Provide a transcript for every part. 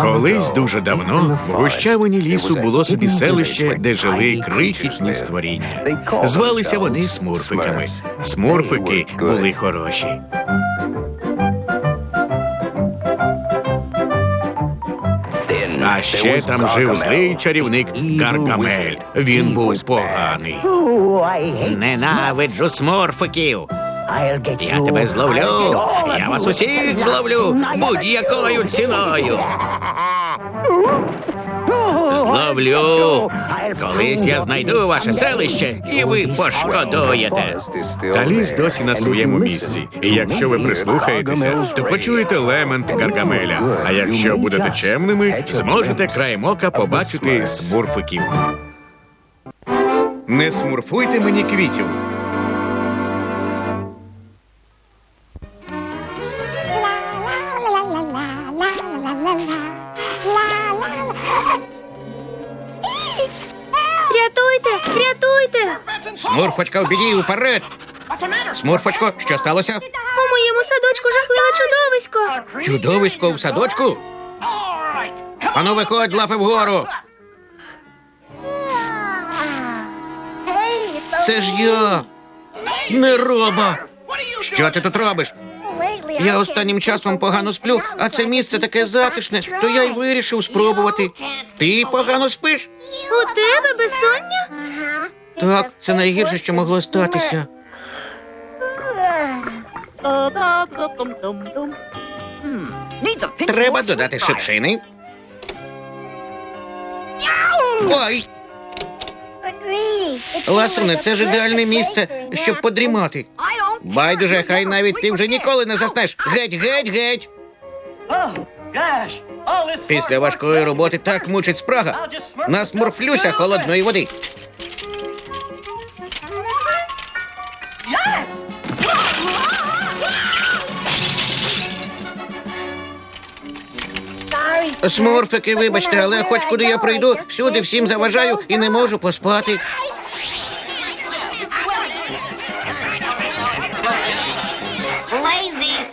Колись дуже давно в гущавині лісу було собі селище, де жили крихітні створіння. Звалися вони смурфиками. Смурфики були хороші. А ще там жив злий чарівник Гаргамель. Він був поганий. Ненавиджу смурфиків. Я тебе зловлю. Я вас усіх зловлю будь-якою ціною. Зловлю. Колись я знайду ваше селище, і ви пошкодуєте. Та ліс досі на своєму місці. І якщо ви прислухаєтеся, то почуєте лемент Гаргамеля. А якщо будете чемними, зможете краєм ока побачити смурфиків. Не смурфуйте мені квітів. Смурфочка в біді уперед. Смурфочко, що сталося? У моєму садочку жахливе чудовисько. Чудовисько в садочку? Ану, виходь, лапи вгору. Це ж я. Не роба. Що ти тут робиш? Я останнім часом погано сплю, а це місце таке затишне, то я й вирішив спробувати. Ти погано спиш? У тебе безсоння? Так, це найгірше, що могло статися. Треба додати шипшини. Ой, ласуне, це ж ідеальне місце, щоб подрімати. Байдуже, хай навіть ти вже ніколи не заснеш. Геть, геть, геть. Після важкої роботи так мучить спрага. Насмурфлюся холодної води. Смурфики, вибачте, але хоч куди я прийду, всюди всім заважаю і не можу поспати.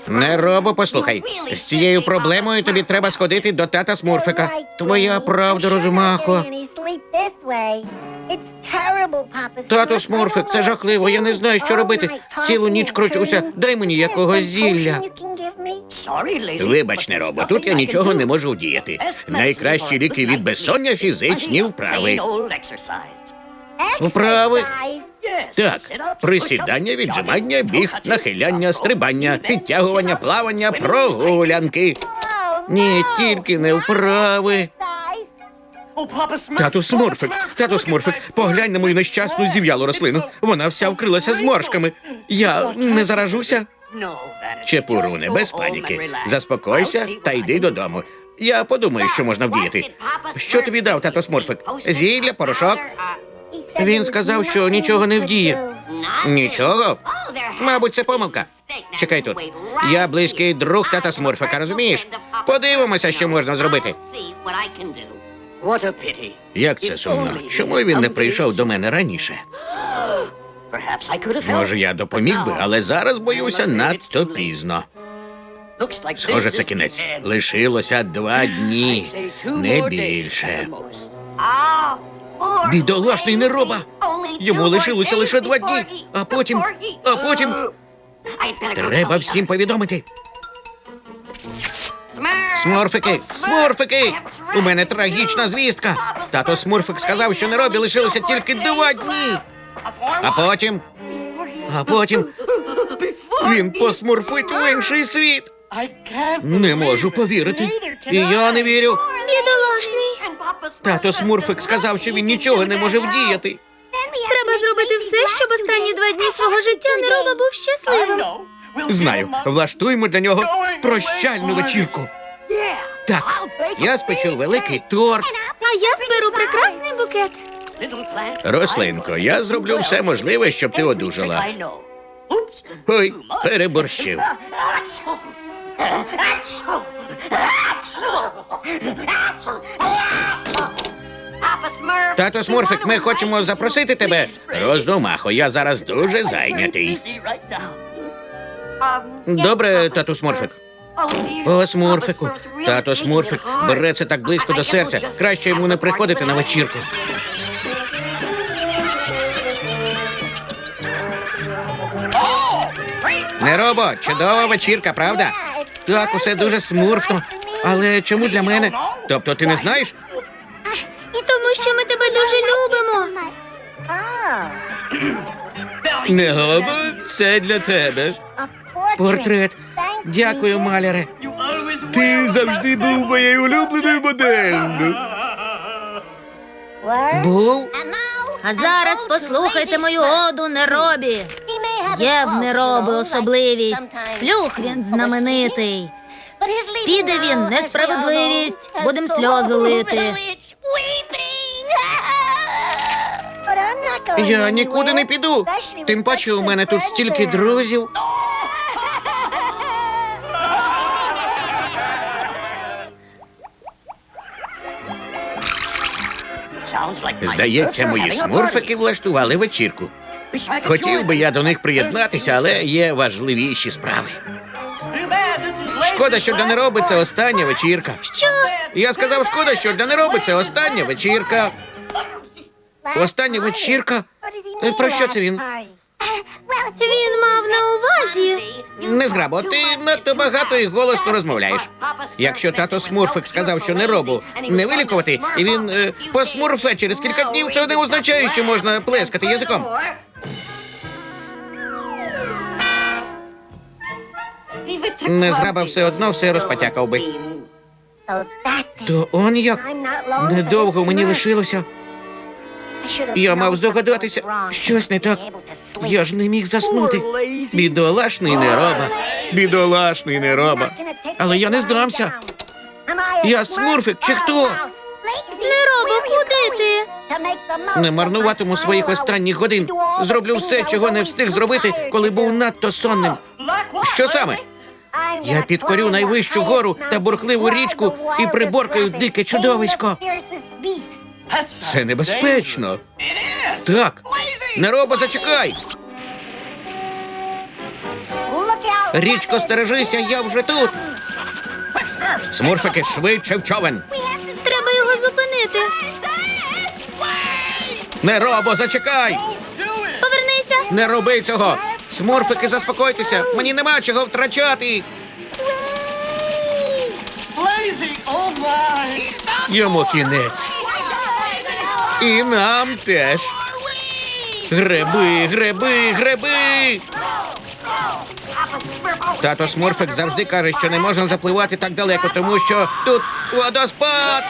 Не робо, послухай. З цією проблемою тобі треба сходити до тата Смурфика. Твоя правда, розумахо. Тату Смурфик, це жахливо. Я не знаю, що робити. Цілу ніч кручуся. Дай мені якогось зілля. Вибач, не робо, тут я нічого не можу вдіяти. Найкращі ліки від безсоння фізичні вправи. Вправи? Так, присідання, віджимання, біг, нахиляння, стрибання, підтягування, плавання, прогулянки. Ні, тільки не вправи. Тату Смурфик, тату Смурфик, поглянь на мою нещасну зів'ялу рослину. Вона вся вкрилася зморшками. Я не заражуся. Чепуруне, без паніки. Заспокойся та йди додому. Я подумаю, що можна вдіяти. Що тобі дав тато Смурфик? Зілля, порошок? Він сказав, що нічого не вдіє. Нічого? Мабуть, це помилка. Чекай тут. Я близький друг тата Смурфика, розумієш? Подивимося, що можна зробити. Як це сумно? Чому він не прийшов до мене раніше? Може, я допоміг би, але зараз боюся надто пізно. Схоже, це кінець. Лишилося два дні, не більше. Бідолашний нероба. Йому лишилося лише два дні, а потім, а потім треба всім повідомити. Смурфики, смурфики! У мене трагічна звістка. Тато Смурфик сказав, що неробі лишилося тільки два дні. А потім. А потім він посмурфить в інший світ. Не можу повірити. І я не вірю. Бідолашний. Тато Смурфик сказав, що він нічого не може вдіяти. Треба зробити все, щоб останні два дні свого життя Нероба був щасливим. Знаю, влаштуємо для нього прощальну вечірку. Так, я спечу великий торт. А я зберу прекрасний букет. Рослинко, я зроблю все можливе, щоб ти одужала. Ой, переборщив. Тато Смурфик, ми хочемо запросити тебе. Розумахо, я зараз дуже зайнятий. Добре, тату Смурфик. О, смурфику. Тато смурфик бере це так близько до серця. Краще йому не приходити на вечірку. Не робо, чудова вечірка, правда? Так, усе дуже смурфно. Але чому для мене? Тобто ти не знаєш? Тому що ми тебе дуже любимо. Не робо, це для тебе. Портрет. Дякую, маляре. Ти завжди був моєю улюбленою моделлю. Був? А зараз послухайте мою оду Неробі. Є в Нероби особливість. Сплюх він знаменитий. Піде він несправедливість, будем сльози лити. Я нікуди не піду. Тим паче у мене тут стільки друзів. Здається, мої смурфики влаштували вечірку. Хотів би я до них приєднатися, але є важливіші справи. Шкода, що для не робиться остання вечірка. Що? Я сказав, шкода, що для не робиться остання вечірка. Остання вечірка? Е, Про що це він? Він мав на увазі. Не зграбо, ти надто багато і голосно розмовляєш. Якщо тато Смурфик сказав, що не робу не вилікувати, і він е, посмурфе через кілька днів, це не означає, що можна плескати язиком. Незграба все одно все розпотякав би. То он як? Недовго мені лишилося. Я мав здогадатися, щось не так. Я ж не міг заснути. Бідолашний нероба. Бідолашний нероба. Але я не здамся. Я смурфик чи хто? Неробо, куди ти? Не марнуватиму своїх останніх годин. Зроблю все, чого не встиг зробити, коли був надто сонним. Що саме? Я підкорю найвищу гору та бурхливу річку і приборкаю дике чудовисько. Це небезпечно. Так, неробо, зачекай. Річко, стережися, я вже тут. Смурфики швидше в човен. Треба його зупинити. Неробо, зачекай! Повернися. Не роби цього! Смурфики, заспокойтеся! Мені нема чого втрачати! Йому кінець. І нам теж. Греби, греби, греби. Тато Смурфик завжди каже, що не можна запливати так далеко, тому що тут водоспад.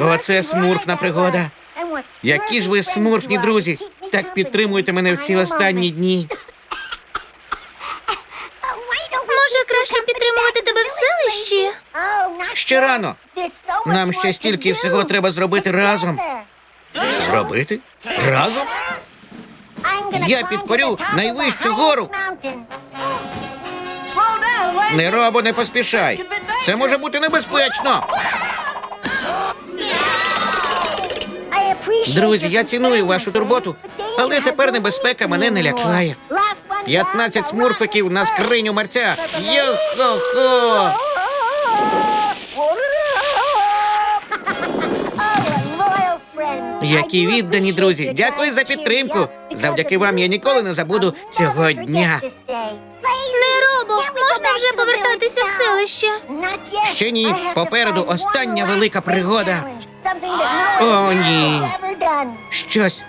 Оце смурфна пригода. Які ж ви смурфні друзі? Так підтримуйте мене в ці останні дні. Може, краще підтримувати тебе в селищі? Ще рано. Нам ще стільки всього треба зробити разом. Зробити? Разом? Я підкорю найвищу гору. Не робо, не поспішай. Це може бути небезпечно. Друзі, я ціную вашу турботу, але тепер небезпека мене не лякає. 15 смурфиків на скриню мерця. Йо-хо-хо! Які віддані друзі! Дякую за підтримку. Завдяки вам я ніколи не забуду цього дня. Неробо, можна вже повертатися в селище? Ще ні. Попереду остання велика пригода. О, ні. Щось,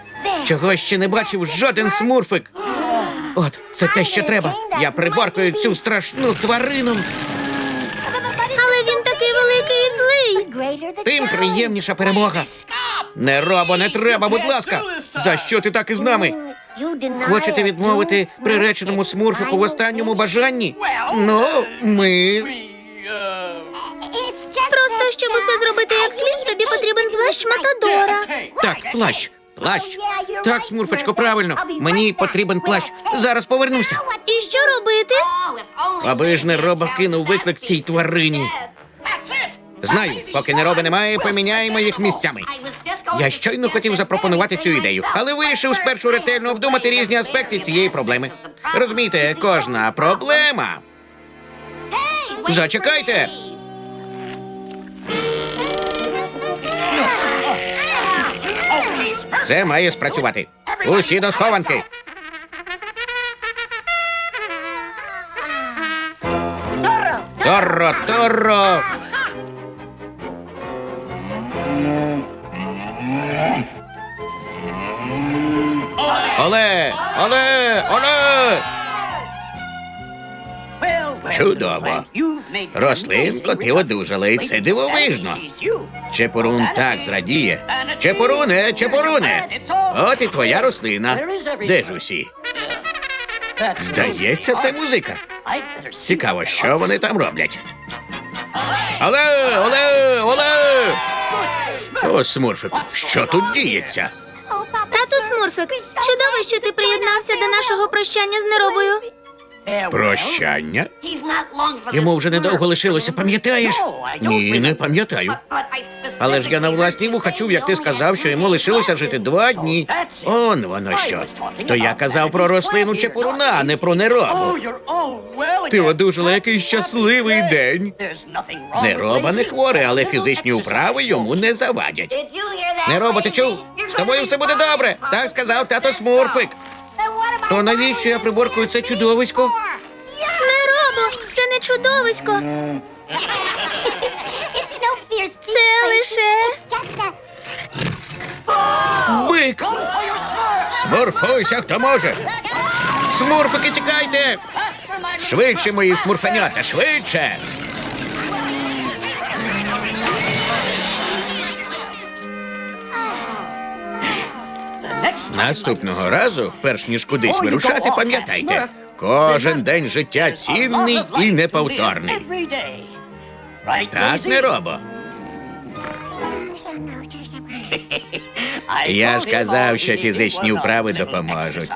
чого ще не бачив жоден смурфик. От, це те, що треба. Я приборкаю цю страшну тварину. Але він такий великий і злий. Тим приємніша перемога. Не робо, не треба, будь ласка. За що ти так із нами? Хочете відмовити приреченому смурфику в останньому бажанні? Ну, ми. Просто щоб усе зробити як слід, тобі потрібен плащ Матадора. Так, плащ, плащ. Так, смурфочко, правильно. Мені потрібен плащ. Зараз повернуся. І що робити? Аби ж не роба кинув виклик цій тварині. Знаю, поки не роби немає, поміняємо їх місцями. Я щойно хотів запропонувати цю ідею, але вирішив спершу ретельно обдумати різні аспекти цієї проблеми. Розумієте, кожна проблема. Зачекайте. Це має спрацювати. Усі до схованки. Торо, торо. Оле, оле, оле. Чудово. Рослинко, ти одужала, і це дивовижно. Чепурун так зрадіє. Чепуруне, чепуруне. От і твоя рослина. Де ж усі? Здається, це музика. Цікаво, що вони там роблять. Оле, оле, оле. О, Смурфику, що тут діється? Чудово, що ти приєднався до нашого прощання з неробою. Прощання? Йому вже недовго лишилося, пам'ятаєш? Ні, не пам'ятаю. Але ж я на власні вуха чув, як ти сказав, що йому лишилося жити два дні. Он воно що. То я казав про рослину чепуруна, а не про неробу. Ти одужала який щасливий день. Нероба не хворий, але фізичні вправи йому не завадять. Неробо, ти чув? З тобою все буде добре. Так сказав тато Смурфик. То навіщо я приборкую це чудовисько? Неробо, це не чудовисько. Смурфуйся, хто може! Смурфики, тікайте! Швидше, мої смурфенята, швидше! Наступного разу, перш ніж кудись вирушати, пам'ятайте, кожен день життя цінний і неповторний. Так, не робо. Я ж казав, що фізичні вправи допоможуть.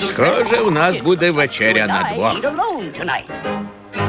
Схоже, у нас буде вечеря на двох.